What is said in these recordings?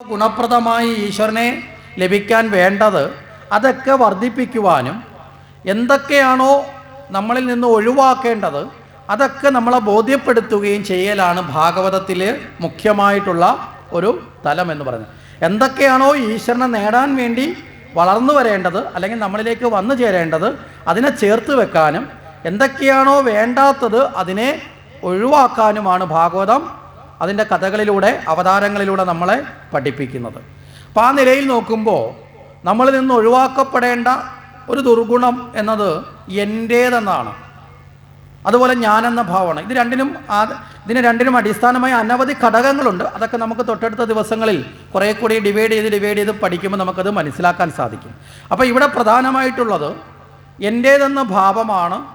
ഗുണപ്രദമായി ഈശ്വരനെ ലഭിക്കാൻ വേണ്ടത് അതൊക്കെ വർദ്ധിപ്പിക്കുവാനും എന്തൊക്കെയാണോ നമ്മളിൽ നിന്ന് ഒഴിവാക്കേണ്ടത് അതൊക്കെ നമ്മളെ ബോധ്യപ്പെടുത്തുകയും ചെയ്യലാണ് ഭാഗവതത്തിൽ മുഖ്യമായിട്ടുള്ള ഒരു തലം എന്ന് പറയുന്നത്. എന്തൊക്കെയാണോ ഈശ്വരനെ നേടാൻ വേണ്ടി വളർന്നു വരേണ്ടത് അല്ലെങ്കിൽ നമ്മളിലേക്ക് വന്നു ചേരേണ്ടത് അതിനെ ചേർത്ത് വെക്കാനും എന്തൊക്കെയാണോ വേണ്ടാത്തത് അതിനെ ഒഴിവാക്കാനുമാണ് ഭാഗവതം അതിന്റെ കഥകളിലൂടെ അവതാരങ്ങളിലൂടെ നമ്മളെ പഠിപ്പിക്കുന്നത്. അപ്പം ആ നിലയിൽ നോക്കുമ്പോൾ നമ്മളിൽ നിന്ന് ഒഴിവാക്കപ്പെടേണ്ട ഒരു ദുർഗുണം എന്നത് എന്റേതെന്നാണ്. അതുപോലെ ഞാനെന്ന ഭാവമാണ്. ഇത് രണ്ടിനും ഇതിന് രണ്ടിനും അടിസ്ഥാനമായ അനവധി ഘടകങ്ങളുണ്ട്. അതൊക്കെ നമുക്ക് തൊട്ടടുത്ത ദിവസങ്ങളിൽ കുറേ കൂടി ഡിവൈഡ് ചെയ്ത് ഡിവൈഡ് ചെയ്ത് പഠിക്കുമ്പോൾ നമുക്കത് മനസ്സിലാക്കാൻ സാധിക്കും. അപ്പോൾ ഇവിടെ പ്രധാനമായിട്ടുള്ളത് എന്റേതെന്ന ഭാവമാണ്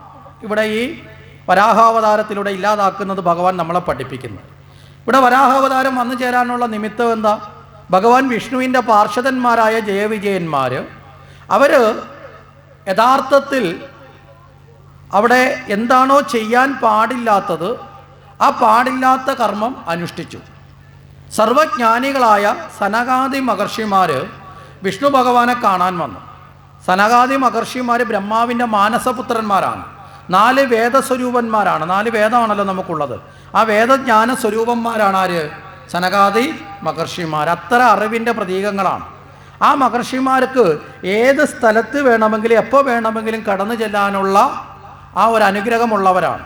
ഇവിടെ ഈ വരാഹാവതാരത്തിലൂടെ ഇല്ലാതാക്കുന്നത് ഭഗവാൻ നമ്മളെ പഠിപ്പിക്കുന്നത്. ഇവിടെ വരാഹാവതാരം വന്നു ചേരാനുള്ള നിമിത്തം എന്താ? ഭഗവാൻ വിഷ്ണുവിന്റെ പാർഷദന്മാരായ ജയവിജയന്മാർ അവർ യഥാർത്ഥത്തിൽ അവിടെ എന്താണോ ചെയ്യാൻ പാടില്ലാത്തത് ആ പാടില്ലാത്ത കർമ്മം അനുഷ്ഠിച്ചു. സർവജ്ഞാനികളായ സനകാദി മഹർഷിമാർ വിഷ്ണു ഭഗവാനെ കാണാൻ വന്നു. സനകാദി മഹർഷിമാർ ബ്രഹ്മാവിന്റെ മാനസപുത്രന്മാരാണ്. നാല് വേദസ്വരൂപന്മാരാണ്. നാല് വേദമാണല്ലോ നമുക്കുള്ളത്. ആ വേദജ്ഞാന സ്വരൂപന്മാരാണ് ആര്? സനകാദി മഹർഷിമാർ. അത്ര അറിവിന്റെ പ്രതീകങ്ങളാണ്. ആ മഹർഷിമാർക്ക് ഏത് സ്ഥലത്ത് വേണമെങ്കിലും എപ്പോൾ വേണമെങ്കിലും കടന്നു ചെല്ലാനുള്ള ആ ഒരു അനുഗ്രഹമുള്ളവരാണ്.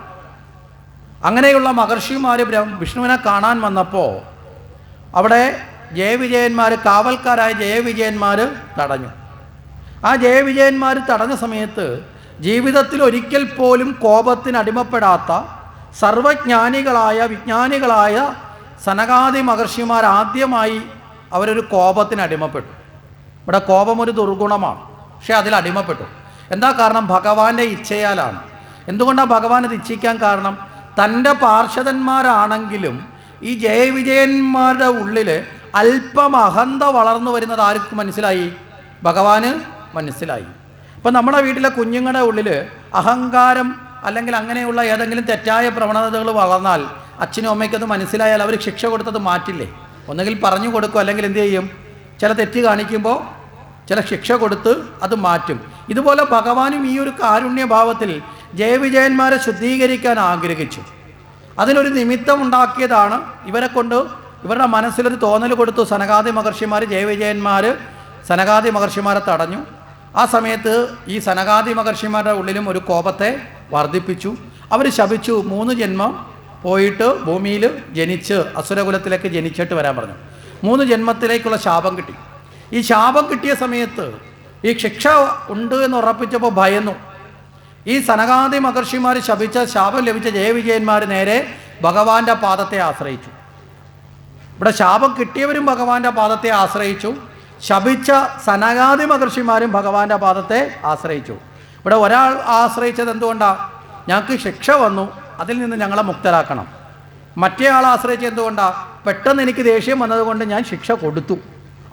അങ്ങനെയുള്ള മഹർഷിമാർ വിഷ്ണുവിനെ കാണാൻ വന്നപ്പോൾ അവിടെ ജയവിജയന്മാർ കാവൽക്കാരായ ജയവിജയന്മാർ തടഞ്ഞു. ആ ജയവിജയന്മാർ തടഞ്ഞ സമയത്ത് ജീവിതത്തിൽ ഒരിക്കൽ പോലും കോപത്തിന് അടിമപ്പെടാത്ത സർവജ്ഞാനികളായ വിജ്ഞാനികളായ സനകാദി മഹർഷിമാർ ആദ്യമായി അവരൊരു കോപത്തിന് അടിമപ്പെട്ടു. ഇവിടെ കോപം ഒരു ദുർഗുണമാണ്. പക്ഷേ അതിൽ അടിമപ്പെട്ടു. എന്താ കാരണം? ഭഗവാന്റെ ഇച്ഛയാലാണ്. എന്തുകൊണ്ടാണ് ഭഗവാൻ അത് ഇച്ഛിക്കാൻ കാരണം? തന്റെ പാർഷദന്മാരാണെങ്കിലും ഈ ജയവിജയന്മാരുടെ ഉള്ളിൽ അല്പം അഹന്ത വളർന്നു വരുന്നത് ആർക്ക് മനസ്സിലായി? ഭഗവാന് മനസ്സിലായി. ഇപ്പം നമ്മുടെ വീട്ടിലെ കുഞ്ഞുങ്ങളുടെ ഉള്ളിൽ അഹങ്കാരം അല്ലെങ്കിൽ അങ്ങനെയുള്ള ഏതെങ്കിലും തെറ്റായ പ്രവണതകൾ വളർന്നാൽ അച്ഛനും അമ്മയ്ക്കും അത് മനസ്സിലായാൽ അവർ ശിക്ഷ കൊടുത്തത് മാറ്റില്ലേ? ഒന്നുകിൽ പറഞ്ഞു കൊടുക്കും അല്ലെങ്കിൽ എന്ത് ചെയ്യും? ചില തെറ്റ് കാണിക്കുമ്പോൾ ചില ശിക്ഷ കൊടുത്ത് അത് മാറ്റും. ഇതുപോലെ ഭഗവാനും ഈ ഒരു കാരുണ്യഭാവത്തിൽ ജയവിജയന്മാരെ ശുദ്ധീകരിക്കാൻ ആഗ്രഹിച്ചു. അതിനൊരു നിമിത്തം ഉണ്ടാക്കിയതാണ് ഇവരെ കൊണ്ട് ഇവരുടെ മനസ്സിലൊരു തോന്നൽ കൊടുത്തു. സനകാദി മഹർഷിമാർ ജയവിജയന്മാർ സനകാദി മഹർഷിമാരെ തടഞ്ഞു. ആ സമയത്ത് ഈ സനകാദി മഹർഷിമാരുടെ ഉള്ളിലും ഒരു കോപത്തെ വർദ്ധിപ്പിച്ചു. അവർ ശപിച്ചു മൂന്ന് ജന്മം പോയിട്ട് ഭൂമിയിൽ ജനിച്ച് അസുരകുലത്തിലേക്ക് ജനിച്ചിട്ട് വരാൻ പറഞ്ഞു. മൂന്ന് ജന്മത്തിലേക്കുള്ള ശാപം കിട്ടി. ഈ ശാപം കിട്ടിയ സമയത്ത് ഈ ശിക്ഷ ഉണ്ട് എന്ന് ഉറപ്പിച്ചപ്പോൾ ഭയന്നു. ഈ സനകാദി മഹർഷിമാർ ശപിച്ച ശാപം ലഭിച്ച ജയവിജയന്മാർ നേരെ ഭഗവാന്റെ പാദത്തെ ആശ്രയിച്ചു. ഇവിടെ ശാപം കിട്ടിയവരും ഭഗവാന്റെ പാദത്തെ ആശ്രയിച്ചു. ശപിച്ച സനകാദി മഹർഷിമാരും ഭഗവാന്റെ പാദത്തെ ആശ്രയിച്ചു. ഇവിടെ ഒരാൾ ആശ്രയിച്ചത് എന്തുകൊണ്ടാണ് ഞങ്ങൾക്ക് ശിക്ഷ വന്നു അതിൽ നിന്ന് ഞങ്ങളെ മുക്തരാക്കണം. മറ്റേ ആൾ ആശ്രയിച്ചത് എന്തുകൊണ്ടാണ് പെട്ടെന്ന് എനിക്ക് ദേഷ്യം വന്നതുകൊണ്ട് ഞാൻ ശിക്ഷ കൊടുത്തു.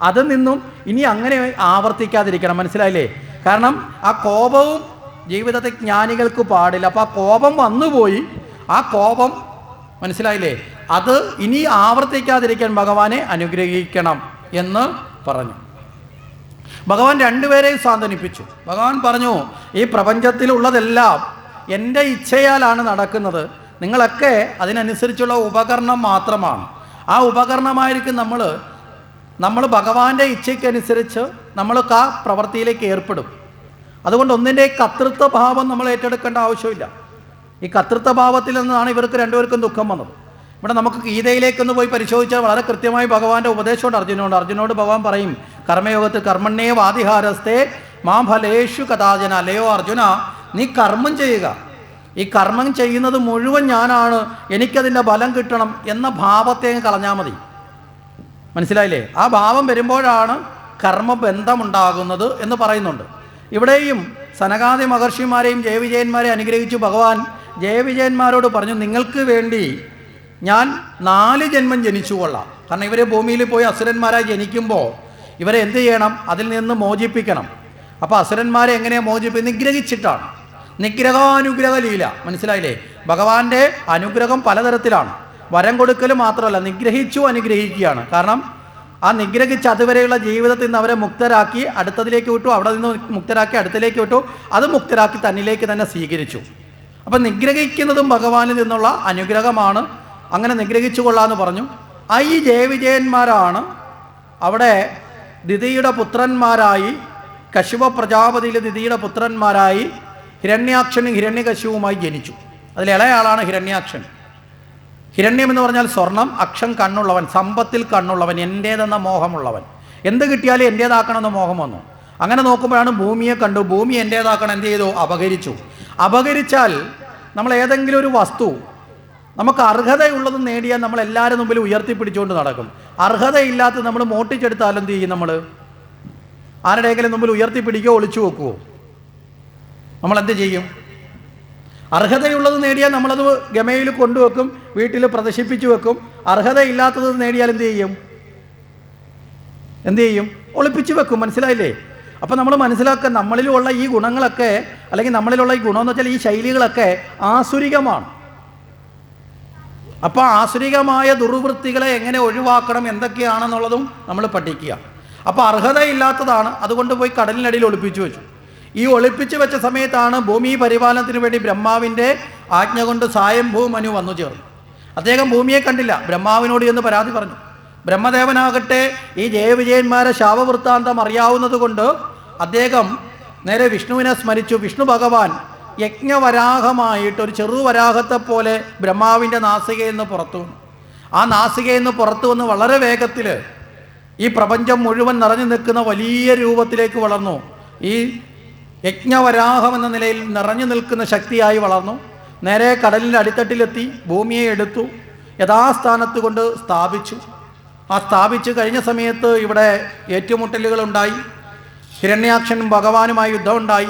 അതിൽ നിന്നും ഇനി അങ്ങനെ ആവർത്തിക്കാതിരിക്കണം മനസ്സിലായില്ലേ? കാരണം ആ കോപവും ജീവിതത്തെ ജ്ഞാനികൾക്ക് പാടില്ല. അപ്പോൾ ആ കോപം വന്നുപോയി. ആ കോപം മനസ്സിലായില്ലേ? അത് ഇനി ആവർത്തിക്കാതിരിക്കാൻ ഭഗവാനെ അനുഗ്രഹിക്കണം എന്ന് പറഞ്ഞു. ഭഗവാൻ രണ്ടുപേരെയും സാന്ത്വനിപ്പിച്ചു ഭഗവാൻ പറഞ്ഞു ഈ പ്രപഞ്ചത്തിലുള്ളതെല്ലാം എന്റെ ഇച്ഛയാലാണ് നടക്കുന്നത്. നിങ്ങളൊക്കെ അതിനനുസരിച്ചുള്ള ഉപകരണം മാത്രമാണ്. ആ ഉപകരണമായിരിക്കും നമ്മൾ നമ്മൾ ഭഗവാന്റെ ഇച്ഛയ്ക്കനുസരിച്ച് നമ്മൾക്ക് ആ പ്രവൃത്തിയിലേക്ക് ഏർപ്പെടും. അതുകൊണ്ട് ഒന്നിന്റെ കർത്തൃത്വ ഭാവം നമ്മൾ ഏറ്റെടുക്കേണ്ട ആവശ്യമില്ല. ഈ കർത്തൃത്വ ഭാവത്തിൽ നിന്നാണ് ഇവർക്ക് രണ്ടുപേർക്കും ദുഃഖം വന്നത്. ഇവിടെ നമുക്ക് ഗീതയിലേക്കൊന്ന് പോയി പരിശോധിച്ചാൽ വളരെ കൃത്യമായി ഭഗവാന്റെ ഉപദേശമുണ്ട് അർജുനോട് അർജുനോട് ഭഗവാൻ പറയും കർമ്മയോഗത്തിൽ കർമ്മണ്ണേ വാതിഹാരസ്തേ മാ ഫലേഷു കഥാജന. അല്ലയോ അർജുന നീ കർമ്മം ചെയ്യുക. ഈ കർമ്മം ചെയ്യുന്നത് മുഴുവൻ ഞാനാണ്. എനിക്കതിന്റെ ബലം കിട്ടണം എന്ന ഭാവത്തെ കളഞ്ഞാൽ മതി. മനസ്സിലായില്ലേ? ആ ഭാവം വരുമ്പോഴാണ് കർമ്മബന്ധമുണ്ടാകുന്നത് എന്ന് പറയുന്നുണ്ട്. ഇവിടെയും സനകാദി മഹർഷിമാരെയും ജയവിജയന്മാരെയും അനുഗ്രഹിച്ചു ഭഗവാൻ ജയവിജയന്മാരോട് പറഞ്ഞു നിങ്ങൾക്ക് വേണ്ടി ഞാൻ നാല് ജന്മം ജനിച്ചു കൊള്ളാം. കാരണം ഇവരെ ഭൂമിയിൽ പോയി അസുരന്മാരായി ജനിക്കുമ്പോൾ ഇവരെ എന്ത് ചെയ്യണം? അതിൽ നിന്ന് മോചിപ്പിക്കണം. അപ്പോൾ അസുരന്മാരെ എങ്ങനെയാണ് മോചിപ്പി നിഗ്രഹിച്ചിട്ടാണ്. നിഗ്രഹാനുഗ്രഹ ലീല. മനസ്സിലായില്ലേ? ഭഗവാന്റെ അനുഗ്രഹം പലതരത്തിലാണ്. വരം കൊടുക്കൽ മാത്രമല്ല നിഗ്രഹിച്ചു അനുഗ്രഹിക്കുകയാണ്. കാരണം ആ നിഗ്രഹിച്ച് അതുവരെയുള്ള ജീവിതത്തിൽ നിന്ന് അവരെ മുക്തരാക്കി അടുത്തതിലേക്ക് വിട്ടു അവിടെ നിന്ന് മുക്തരാക്കി അടുത്തതിലേക്ക് വിട്ടു അത് മുക്തരാക്കി തന്നിലേക്ക് തന്നെ സ്വീകരിച്ചു. അപ്പം നിഗ്രഹിക്കുന്നതും ഭഗവാനിൽ നിന്നുള്ള അനുഗ്രഹമാണ് അങ്ങനെ നിഗ്രഹിച്ചു കൊള്ളാമെന്ന് പറഞ്ഞു. ആ ഈ ജയവിജയന്മാരാണ് അവിടെ ദിതിയുടെ പുത്രന്മാരായി കശുവ പ്രജാപതിയിലെ ദിതിയുടെ പുത്രന്മാരായി ഹിരണ്യാക്ഷനും ഹിരണ്യകശുവുമായി ജനിച്ചു. അതിൽ ഇളയാളാണ് ഹിരണ്യാക്ഷൻ. ഹിരണ്യം എന്ന് പറഞ്ഞാൽ സ്വർണം അക്ഷം കണ്ണുള്ളവൻ സമ്പത്തിൽ കണ്ണുള്ളവൻ എന്റേതെന്ന മോഹമുള്ളവൻ. എന്ത് കിട്ടിയാലും എന്റേതാക്കണമെന്ന മോഹം വന്നു. അങ്ങനെ നോക്കുമ്പോഴാണ് ഭൂമിയെ കണ്ടു. ഭൂമി എന്റേതാക്കണം എന്ത് ചെയ്തു? അപഹരിച്ചു. അപഹരിച്ചാൽ നമ്മൾ ഏതെങ്കിലും ഒരു വസ്തു നമുക്ക് അർഹതയുള്ളത് നേടിയാൽ നമ്മൾ എല്ലാവരും മുമ്പിൽ ഉയർത്തിപ്പിടിച്ചുകൊണ്ട് നടക്കും. അർഹതയില്ലാത്ത നമ്മൾ മോട്ടിച്ചെടുത്താൽ എന്ത് ചെയ്യും നമ്മൾ? ആരുടെയെങ്കിലും മുമ്പിൽ ഉയർത്തിപ്പിടിക്കുകയോ ഒളിച്ചു വെക്കുവോ? നമ്മൾ എന്ത് ചെയ്യും? അർഹതയുള്ളത് നേടിയാൽ നമ്മളത് ഗമയിൽ കൊണ്ടുവെക്കും വീട്ടിൽ പ്രദർശിപ്പിച്ചു വെക്കും. അർഹതയില്ലാത്തത് നേടിയാൽ എന്ത് ചെയ്യും? എന്ത് ചെയ്യും? ഒളിപ്പിച്ചു വെക്കും. മനസ്സിലായില്ലേ? അപ്പം നമ്മൾ മനസ്സിലാക്കുക നമ്മളിലുള്ള ഈ ഗുണങ്ങളൊക്കെ അല്ലെങ്കിൽ നമ്മളിലുള്ള ഈ ഗുണമെന്ന് വെച്ചാൽ ഈ ശൈലികളൊക്കെ ആസുരികമാണ്. അപ്പോൾ ആസുരികമായ ദുർവൃത്തികളെ എങ്ങനെ ഒഴിവാക്കണം എന്തൊക്കെയാണെന്നുള്ളതും നമ്മൾ പഠിക്കുക. അപ്പോൾ അർഹതയില്ലാത്തതാണ് അതുകൊണ്ട് പോയി കടലിനടിയിൽ ഒളിപ്പിച്ചു വെച്ചു. ഈ ഒളിപ്പിച്ചു വെച്ച സമയത്താണ് ഭൂമി പരിപാലനത്തിന് വേണ്ടി ബ്രഹ്മാവിന്റെ ആജ്ഞ കൊണ്ട് സായംഭൂ മനു വന്നു ചേർന്നു അദ്ദേഹം ഭൂമിയെ കണ്ടില്ല ബ്രഹ്മാവിനോട് എന്ന് പരാതി പറഞ്ഞു. ബ്രഹ്മദേവനാകട്ടെ ഈ ജയവിജയന്മാരെ ശാപവൃത്താന്തം അറിയാവുന്നത് കൊണ്ട് അദ്ദേഹം നേരെ വിഷ്ണുവിനെ സ്മരിച്ചു വിഷ്ണു ഭഗവാൻ യജ്ഞവരാഹമായിട്ട് ഒരു ചെറുവരാഹത്തെ പോലെ ബ്രഹ്മാവിന്റെ നാസികയിൽ നിന്ന് പുറത്തു വന്നു. ആ നാസികയിൽ നിന്ന് പുറത്തു വന്ന് വളരെ വേഗത്തിൽ ഈ പ്രപഞ്ചം മുഴുവൻ നിറഞ്ഞു നിൽക്കുന്ന വലിയ രൂപത്തിലേക്ക് വളർന്നു. ഈ യജ്ഞവരാഹം എന്ന നിലയിൽ നിറഞ്ഞു നിൽക്കുന്ന ശക്തിയായി വളർന്നു. നേരെ കടലിന്റെ അടിത്തട്ടിലെത്തി ഭൂമിയെ എടുത്തു യഥാസ്ഥാനത്ത് കൊണ്ട് സ്ഥാപിച്ചു. ആ സ്ഥാപിച്ചു കഴിഞ്ഞ സമയത്ത് ഇവിടെ ഏറ്റുമുട്ടലുകളുണ്ടായി. ഹിരണ്യാക്ഷനും ഭഗവാനുമായി യുദ്ധമുണ്ടായി.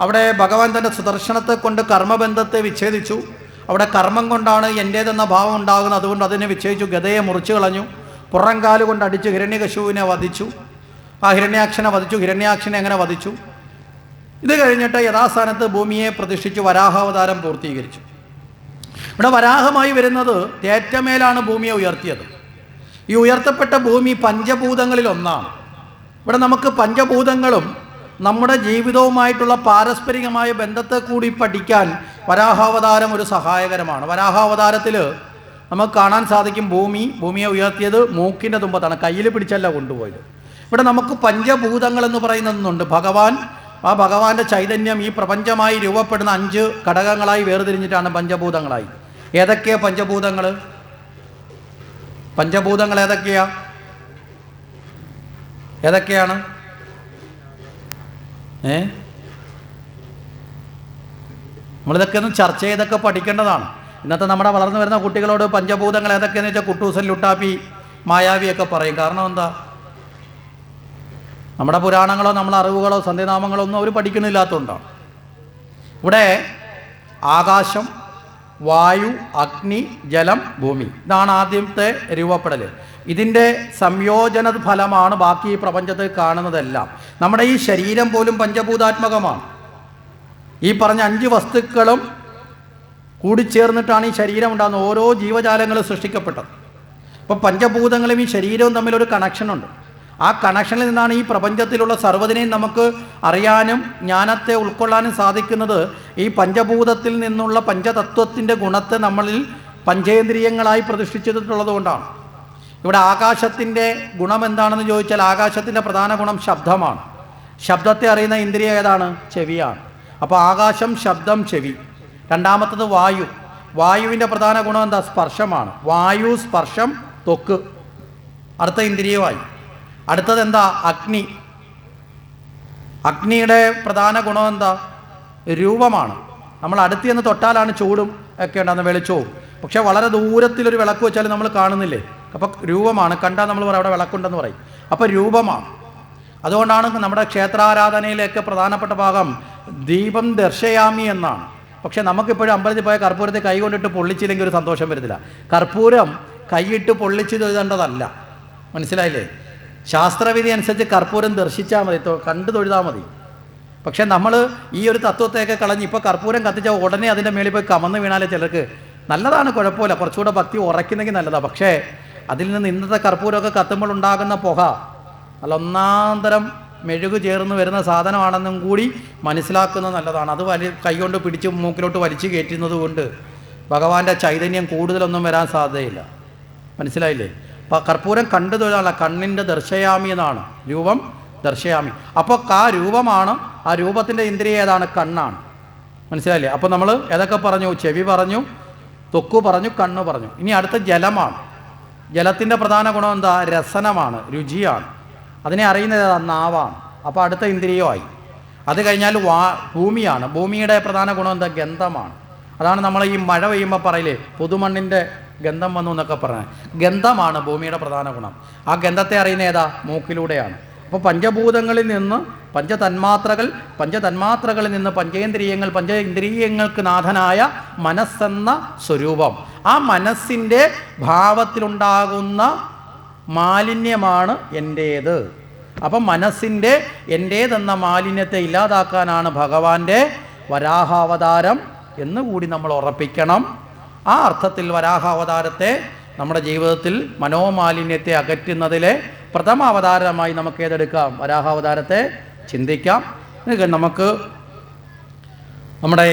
അവിടെ ഭഗവാൻ തന്റെ സുദർശനത്തെ കൊണ്ട് കർമ്മബന്ധത്തെ വിച്ഛേദിച്ചു. അവിടെ കർമ്മം കൊണ്ടാണ് എന്റേതെന്ന ഭാവം ഉണ്ടാകുന്നത്. അതുകൊണ്ട് അതിനെ വിച്ഛേദിച്ചു. ഗതയെ മുറിച്ചു കളഞ്ഞു. പുറംകാൽ കൊണ്ട് അടിച്ച് ഹിരണ്യകശുവിനെ വധിച്ചു. ആ ഹിരണ്യാക്ഷനെ വധിച്ചു. ഹിരണ്യാക്ഷനെ അങ്ങനെ വധിച്ചു? ഇത് കഴിഞ്ഞിട്ട് യഥാസ്ഥാനത്ത് ഭൂമിയെ പ്രതിഷ്ഠിച്ച്. വരാഹാവതാരം പൂർത്തീകരിച്ചു. ഇവിടെ വരാഹമായി വരുന്നത് തേറ്റമേലാണ് ഭൂമിയെ ഉയർത്തിയത്. ഈ ഉയർത്തപ്പെട്ട ഭൂമി പഞ്ചഭൂതങ്ങളിൽ ഒന്നാണ് ഇവിടെ നമുക്ക് പഞ്ചഭൂതങ്ങളും നമ്മുടെ ജീവിതവുമായിട്ടുള്ള പാരസ്പരികമായ ബന്ധത്തെ കൂടി പഠിക്കാൻ വരാഹാവതാരം ഒരു സഹായകരമാണ്. വരാഹാവതാരത്തിൽ നമുക്ക് കാണാൻ സാധിക്കും ഭൂമി ഭൂമിയെ ഉയർത്തിയത് മൂക്കിന്റെ തുമ്പത്താണ് കയ്യിൽ പിടിച്ചല്ല കൊണ്ടുപോയത്. ഇവിടെ നമുക്ക് പഞ്ചഭൂതങ്ങൾ എന്ന് പറയുന്നതെന്നുണ്ട്. ഭഗവാൻ ആ ഭഗവാന്റെ ചൈതന്യം ഈ പ്രപഞ്ചമായി രൂപപ്പെടുന്ന അഞ്ച് ഘടകങ്ങളായി വേർതിരിഞ്ഞിട്ടാണ് പഞ്ചഭൂതങ്ങളായി. ഏതൊക്കെയാ പഞ്ചഭൂതങ്ങൾ പഞ്ചഭൂതങ്ങൾ ഏതൊക്കെയാ? ഏതൊക്കെയാണ്? ഏ? നമ്മളിതൊക്കെ ഒന്ന് ചർച്ച ചെയ്തൊക്കെ പഠിക്കേണ്ടതാണ്. ഇന്നത്തെ നമ്മുടെ വളർന്നു വരുന്ന കുട്ടികളോട് പഞ്ചഭൂതങ്ങൾ ഏതൊക്കെയെന്ന് വെച്ചാൽ കുട്ടൂസൻ ലുട്ടാപ്പി മായാവിയൊക്കെ പറയും. കാരണം എന്താ? നമ്മുടെ പുരാണങ്ങളോ നമ്മളെ അറിവുകളോ സന്ധിനാമങ്ങളോ ഒന്നും അവർ പഠിക്കുന്നില്ലാത്തതുകൊണ്ടാണ് ഇവിടെ ആകാശം വായു അഗ്നി ജലം ഭൂമി. ഇതാണ് ആദ്യത്തെ രൂപപ്പെടൽ ഇതിന്റെ സംയോജന ഫലമാണ് ബാക്കി ഈ പ്രപഞ്ചത്തിൽ കാണുന്നതെല്ലാം. നമ്മുടെ ഈ ശരീരം പോലും പഞ്ചഭൂതാത്മകമാണ്. ഈ പറഞ്ഞ അഞ്ച് വസ്തുക്കളും കൂടിച്ചേർന്നിട്ടാണ് ഈ ശരീരം ഉണ്ടാകുന്നത്. ഓരോ ജീവജാലങ്ങളും സൃഷ്ടിക്കപ്പെട്ടത്. അപ്പോൾ പഞ്ചഭൂതങ്ങളും ഈ ശരീരവും തമ്മിലൊരു കണക്ഷനുണ്ട് ആ കണക്ഷനിൽ നിന്നാണ് ഈ പ്രപഞ്ചത്തിലുള്ള സർവതിനെയും നമുക്ക് അറിയാനും ജ്ഞാനത്തെ ഉൾക്കൊള്ളാനും സാധിക്കുന്നത്. ഈ പഞ്ചഭൂതത്തിൽ നിന്നുള്ള പഞ്ചതത്വത്തിന്റെ ഗുണത്തെ നമ്മളിൽ പഞ്ചേന്ദ്രിയങ്ങളായി പ്രതിഷ്ഠിച്ചിട്ടുള്ളത് കൊണ്ടാണ് ഇവിടെ ആകാശത്തിന്റെ ഗുണം എന്താണെന്ന് ചോദിച്ചാൽ ആകാശത്തിന്റെ പ്രധാന ഗുണം ശബ്ദമാണ്. ശബ്ദത്തെ അറിയുന്ന ഇന്ദ്രിയ ഏതാണ്? ചെവിയാണ്. അപ്പോൾ ആകാശം ശബ്ദം ചെവി. രണ്ടാമത്തത് വായു. വായുവിന്റെ പ്രധാന ഗുണം എന്താ? സ്പർശമാണ്. വായു സ്പർശം തൊക്ക് അടുത്ത ഇന്ദ്രിയമായി അടുത്തത് എന്താ? അഗ്നി. അഗ്നിയുടെ പ്രധാന ഗുണം എന്താ? രൂപമാണ്. നമ്മൾ അടുത്ത് തൊട്ടാലാണ് ചൂടും ഒക്കെ ഉണ്ടാകുന്ന വെളിച്ചവും. പക്ഷേ വളരെ ദൂരത്തിലൊരു വിളക്ക് വെച്ചാൽ നമ്മൾ കാണുന്നില്ലേ? അപ്പോൾ രൂപമാണ്. കണ്ടാൽ നമ്മൾ പറയും അവിടെ വിളക്കുണ്ടെന്ന് പറയും. അപ്പോൾ രൂപമാണ്. അതുകൊണ്ടാണ് നമ്മുടെ ക്ഷേത്രാരാധനയിലേക്ക് പ്രധാനപ്പെട്ട ഭാഗം ദീപം ദർശയാമി എന്നാണ്. പക്ഷേ നമുക്കിപ്പോഴും അമ്പലത്തിൽ പോയ കർപ്പൂരത്തെ കൈ കൊണ്ടിട്ട് പൊള്ളിച്ചില്ലെങ്കിൽ ഒരു സന്തോഷം വരുന്നില്ല. കർപ്പൂരം കൈയിട്ട് പൊള്ളിച്ച് തൊഴുതേണ്ടതല്ല. മനസ്സിലായില്ലേ? ശാസ്ത്രവിധി അനുസരിച്ച് കർപ്പൂരം ദർശിച്ചാൽ മതി. കണ്ടു തൊഴുതാൽ മതി. പക്ഷേ നമ്മൾ ഈ ഒരു തത്വത്തെയൊക്കെ കളഞ്ഞ് ഇപ്പോൾ കർപ്പൂരം കത്തിച്ചാൽ ഉടനെ അതിന്റെ മേളിൽ പോയി കമന്ന് വീണാലേ ചിലർക്ക് നല്ലതാണ് കുഴപ്പമില്ല. കുറച്ചുകൂടെ ഭക്തി ഉറയ്ക്കുന്നെങ്കിൽ നല്ലതാണ് പക്ഷേ അതിൽ നിന്ന് ഇന്നത്തെ കർപ്പൂരമൊക്കെ കത്തുമ്പോൾ ഉണ്ടാകുന്ന പുക. അല്ല ഒന്നാന്തരം മെഴുകു ചേർന്ന് വരുന്ന സാധനമാണെന്നും കൂടി മനസ്സിലാക്കുന്നത് നല്ലതാണ്. അത് വലി കൈകൊണ്ട് പിടിച്ച് മൂക്കിലോട്ട് വലിച്ചു കയറ്റുന്നത് കൊണ്ട് ഭഗവാന്റെ ചൈതന്യം കൂടുതലൊന്നും വരാൻ സാധ്യതയില്ല. മനസ്സിലായില്ലേ? അപ്പം കർപ്പൂരം കണ്ടു തൊഴിലാണ് കണ്ണിന്റെ ദർശയാമി എന്നാണ്. രൂപം ദർശയാമി. അപ്പോൾ ആ രൂപമാണ് ആ രൂപത്തിന്റെ ഇന്ദ്രിയ ഏതാണ്? കണ്ണാണ്. മനസ്സിലായില്ലേ? അപ്പോൾ നമ്മൾ ഏതൊക്കെ പറഞ്ഞു? ചെവി പറഞ്ഞു തൊക്കു പറഞ്ഞു കണ്ണ് പറഞ്ഞു. ഇനി അടുത്ത ജലമാണ്. ജലത്തിന്റെ പ്രധാന ഗുണം എന്താ? രസനമാണ് രുചിയാണ്. അതിനെ അറിയുന്നത് നാവാണ്. അപ്പോൾ അടുത്ത ഇന്ദ്രിയമായി. അത് കഴിഞ്ഞാൽ വാ ഭൂമിയാണ്. ഭൂമിയുടെ പ്രധാന ഗുണം എന്താ? ഗന്ധമാണ്. അതാണ് നമ്മൾ ഈ മഴ പെയ്യുമ്പോൾ പറയില്ലേ പുതുമണ്ണിന്റെ ഗന്ധം വന്നു എന്നൊക്കെ പറഞ്ഞത്. ഗന്ധമാണ് ഭൂമിയുടെ പ്രധാന ഗുണം. ആ ഗന്ധത്തെ അറിയുന്ന ഏതാ? മൂക്കിലൂടെയാണ്. അപ്പോൾ പഞ്ചഭൂതങ്ങളിൽ നിന്ന് പഞ്ചതന്മാത്രകൾ പഞ്ചതന്മാത്രകളിൽ നിന്ന് പഞ്ചേന്ദ്രിയങ്ങൾ പഞ്ചേന്ദ്രിയങ്ങൾക്ക് നാഥനായ മനസ്സെന്ന സ്വരൂപം. ആ മനസ്സിന്റെ ഭാവത്തിലുണ്ടാകുന്ന മാലിന്യമാണ് എന്റേത് അപ്പം മനസ്സിന്റെ എന്റേതെന്ന മാലിന്യത്തെ ഇല്ലാതാക്കാനാണ് ഭഗവാന്റെ വരാഹാവതാരം എന്ന് കൂടി നമ്മൾ ഉറപ്പിക്കണം. ആ അർത്ഥത്തിൽ വരാഹാവതാരത്തെ നമ്മുടെ ജീവിതത്തിൽ മനോമാലിന്യത്തെ അകറ്റുന്നതിലെ പ്രഥമ അവതാരമായി നമുക്ക് ഏതെടുക്കാം? വരാഹാവതാരത്തെ ചിന്തിക്കാം. നമുക്ക് നമ്മുടെ